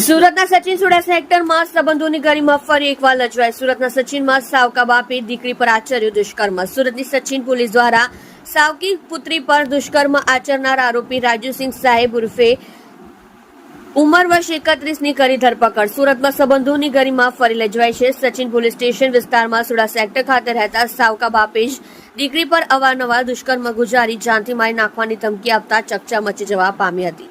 સુરતના સચિન સુડાસા સેક્ટરમાં સંબંધોની ગરિમા ફરી એકવાર લજવાય સુરતના સચિનમાં સાવકા બાપે દીકરી પર આચર્યું દુષ્કર્મ. સુરતની સચિન પોલીસ દ્વારા સાવકી પુત્રી પર દુષ્કર્મ આચરનાર આરોપી રાજુસિંહ સાહેબ ઉર્ફે ઉંમર વર્ષ એકત્રીસની કરી ધરપકડ. સુરતમાં સંબંધોની ગરિમા ફરી લજવાય છે. સચિન પોલીસ સ્ટેશન વિસ્તારમાં સુડા સેક્ટર ખાતે રહેતા સાવકા બાપે જ દીકરી પર અવારનવાર દુષ્કર્મ ગુજારી, જાનથી મારી નાખવાની ધમકી આપતા ચકચા મચી જવા પામી હતી.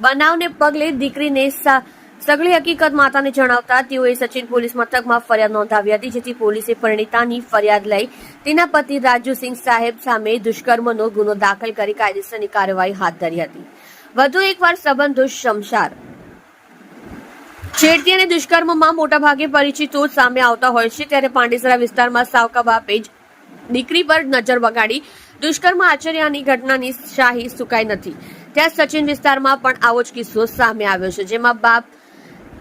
બનાવને પગલે દીકરીને સા- સગળી હકીકત માતાને જણાવતા તેઓએ સચિન પોલીસ મથકમાં ફરિયાદ નોંધાવી હતી, જેથી પોલીસે પરિણીતાની ફરિયાદ લઈ તેના પતિ રાજુસિંહ સાહેબ સામે દુષ્કર્મનો ગુનો દાખલ કરી કાયદેસરની કાર્યવાહી હાથ ધરી હતી. વધુ એકવાર સંબંધો શમશાર. છેડતી અને દુષ્કર્મમાં મોટાભાગે પરિચિતો સામે આવતા હોય છે, ત્યારે પાંડેસરા વિસ્તારમાં સાવકા બાપે જ દીકરી પર નજર બગાડી દુષ્કર્મ આચર્યાની ઘટનાની શાહી સુકાઈ નથી. ત્યાં સચિન વિસ્તારમાં પણ આવો જ કિસ્સો સામે આવ્યો છે, જેમાં બાપ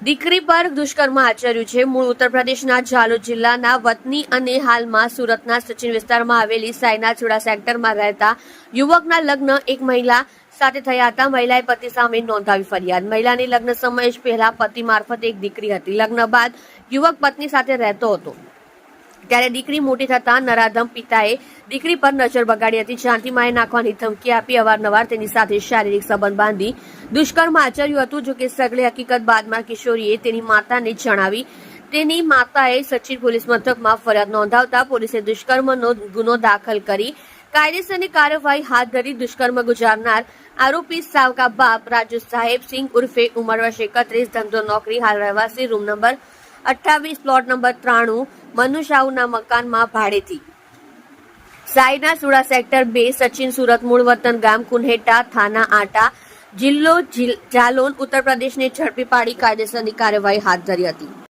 દીકરી પર દુષ્કર્મ આચર્યું છે. મૂળ ઉત્તર પ્રદેશના ઝાલોદ જિલ્લાના વતની અને હાલમાં સુરતના સચિન વિસ્તારમાં આવેલી સાયના ચુડા સેક્ટરમાં રહેતા યુવકના લગ્ન એક મહિલા સાથે થયા હતા. મહિલાએ પતિ સામે નોંધાવી ફરિયાદ. મહિલાની લગ્ન સમયે જ પહેલા પતિ મારફત એક દીકરી હતી. લગ્ન બાદ યુવક પત્ની સાથે રહેતો હતો. ત્યારે દીકરી મોટી થતા નરાધમ પિતાએ દીકરી પર નજર બગાડી હતી. શાંતિમાએ નાખવાની ધમકી આપી, અવારનવાર તેની સાથે શારીરિક સંબંધ બાંધી દુષ્કર્મ આચર્યું હતું. જો કે સગળી હકીકત બાદમાં કિશોરીએ તેની માતાને જણાવી, તેની માતાએ સચિન પોલીસ મથકમાં ફરિયાદ નોંધાવતા પોલીસે દુષ્કર્મનો ગુનો દાખલ કરી, કાયદેસરની કાર્યવાહી હાથ ધરી દુષ્કર્મ ગુજારનાર આરોપી સાવકા બાપ રાજુ સાહેબ સિંહ ઉર્ફે ઉંમર વર્ષ એકત્રીસ, ધંધો નોકરી, હાલ રહેવાસી, રૂમ નંબર અઠ્ઠાવીસ પ્લોટ નંબર ત્રાણું મનુ શાહુના મકાનમાં ભાડેથી. સાયના સુડા સેક્ટર બે, સચિન સુરત મૂળ વતન ગામ, કુન્હેટા, થાના, આટા, જિલ્લો જાલોન ઉત્તર પ્રદેશને ઝડપી પાડી કાયદેસરની કાર્યવાહી હાથ ધરી હતી.